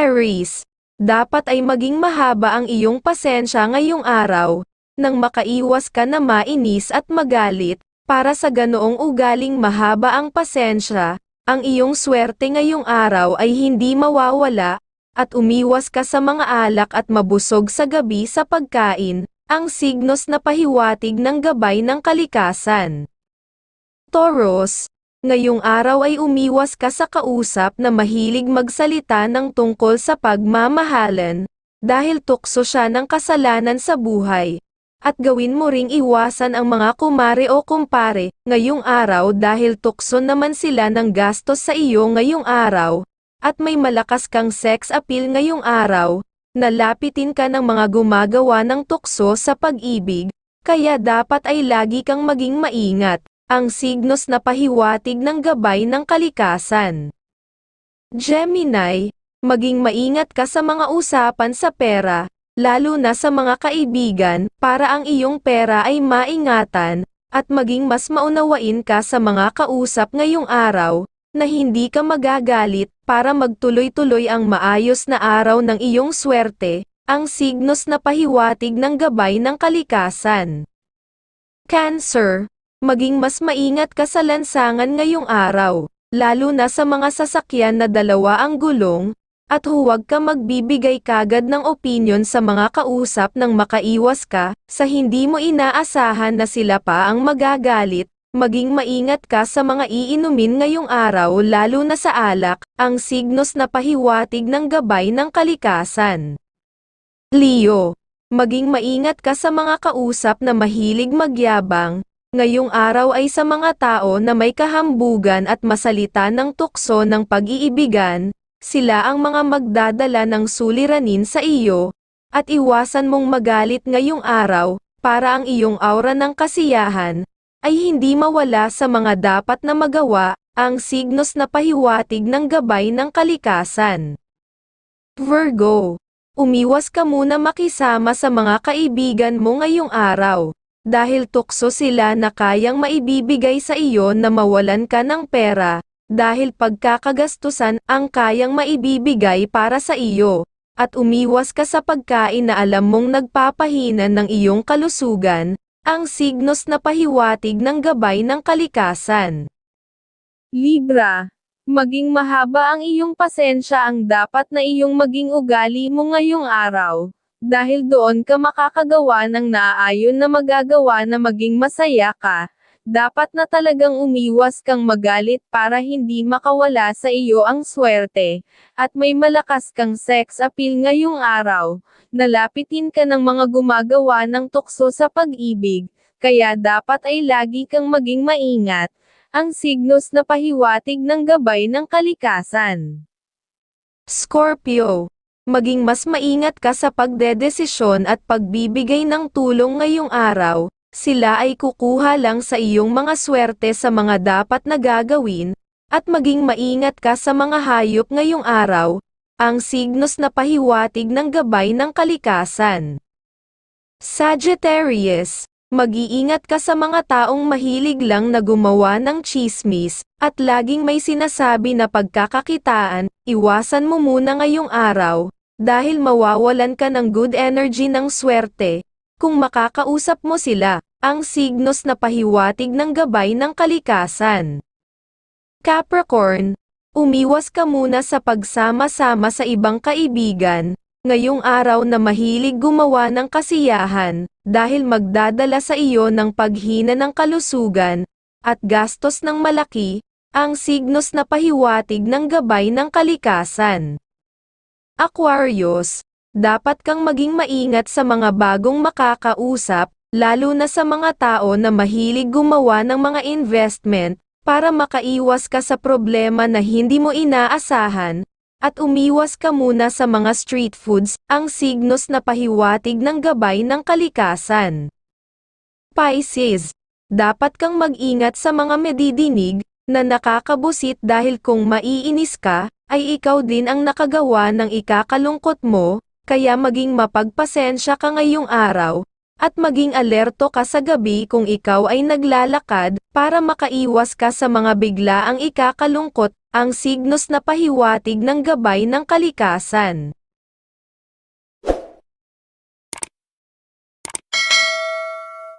Aries, dapat ay maging mahaba ang iyong pasensya ngayong araw, nang makaiwas ka na mainis at magalit, para sa ganoong ugaling mahaba ang pasensya, ang iyong swerte ngayong araw ay hindi mawawala, at umiwas ka sa mga alak at mabusog sa gabi sa pagkain, ang signos na pahiwatig ng gabay ng kalikasan. Taurus, ngayong araw ay umiwas ka sa kausap na mahilig magsalita ng tungkol sa pagmamahalan, dahil tukso siya ng kasalanan sa buhay. At gawin mo ring iwasan ang mga kumare o kumpare, ngayong araw dahil tukso naman sila ng gastos sa iyo ngayong araw, at may malakas kang sex appeal ngayong araw, nalapitin ka ng mga gumagawa ng tukso sa pag-ibig, kaya dapat ay lagi kang maging maingat, ang signos na pahiwatig ng gabay ng kalikasan. Gemini, maging maingat ka sa mga usapan sa pera, lalo na sa mga kaibigan, para ang iyong pera ay maingatan, at maging mas maunawain ka sa mga kausap ngayong araw, na hindi ka magagalit, para magtuloy-tuloy ang maayos na araw ng iyong swerte, ang signos na pahiwatig ng gabay ng kalikasan. Cancer, maging mas maingat ka sa lansangan ngayong araw, lalo na sa mga sasakyan na dalawa ang gulong, at huwag ka magbibigay kagad ng opinyon sa mga kausap nang makaiwas ka, sa hindi mo inaasahan na sila pa ang magagalit, maging maingat ka sa mga iinumin ngayong araw lalo na sa alak, ang signos na pahiwatig ng gabay ng kalikasan. Leo, maging maingat ka sa mga kausap na mahilig magyabang, ngayong araw ay sa mga tao na may kahambugan at masalita ng tukso ng pag-iibigan, sila ang mga magdadala ng suliranin sa iyo, at iwasan mong magalit ngayong araw, para ang iyong aura ng kasiyahan, ay hindi mawala sa mga dapat na magawa, ang signos na pahiwatig ng gabay ng kalikasan. Virgo, umiwas ka muna makisama sa mga kaibigan mo ngayong araw, dahil tukso sila na kayang maibibigay sa iyo na mawalan ka ng pera, dahil pagkakagastusan ang kayang maibibigay para sa iyo, at umiwas ka sa pagkain na alam mong nagpapahinan ng iyong kalusugan, ang signos na pahiwatig ng gabay ng kalikasan. Libra, maging mahaba ang iyong pasensya ang dapat na iyong maging ugali mo ngayong araw, dahil doon ka makakagawa ng naaayon na magagawa na maging masaya ka, dapat na talagang umiwas kang magalit para hindi makawala sa iyo ang swerte, at may malakas kang sex appeal ngayong araw, nalapitin ka ng mga gumagawa ng tukso sa pag-ibig, kaya dapat ay lagi kang maging maingat, ang signos na pahiwatig ng gabay ng kalikasan. Scorpio, maging mas maingat ka sa pagdedesisyon at pagbibigay ng tulong ngayong araw, sila ay kukuha lang sa iyong mga swerte sa mga dapat na gagawin, at maging maingat ka sa mga hayop ngayong araw, ang signos na pahiwatig ng gabay ng kalikasan. Sagittarius, mag-iingat ka sa mga taong mahilig lang na gumawa ng chismis, at laging may sinasabi na pagkakakitaan, iwasan mo muna ngayong araw, dahil mawawalan ka ng good energy ng swerte, kung makakausap mo sila, ang signos na pahiwatig ng gabay ng kalikasan. Capricorn, umiwas ka muna sa pagsama-sama sa ibang kaibigan, ngayong araw na mahilig gumawa ng kasiyahan, dahil magdadala sa iyo ng paghina ng kalusugan, at gastos ng malaki, ang signos na pahiwatig ng gabay ng kalikasan. Aquarius, dapat kang maging maingat sa mga bagong makakausap, lalo na sa mga tao na mahilig gumawa ng mga investment, para makaiwas ka sa problema na hindi mo inaasahan, at umiwas ka muna sa mga street foods, ang signos na pahiwatig ng gabay ng kalikasan. Pisces, dapat kang mag-ingat sa mga medidinig, na nakakabusit dahil kung maiinis ka, ay ikaw din ang nakagawa ng ikakalungkot mo, kaya maging mapagpasensya ka ngayong araw, at maging alerto ka sa gabi kung ikaw ay naglalakad, para makaiwas ka sa mga biglaang ikakalungkot, ang signos na pahiwatig ng gabay ng kalikasan.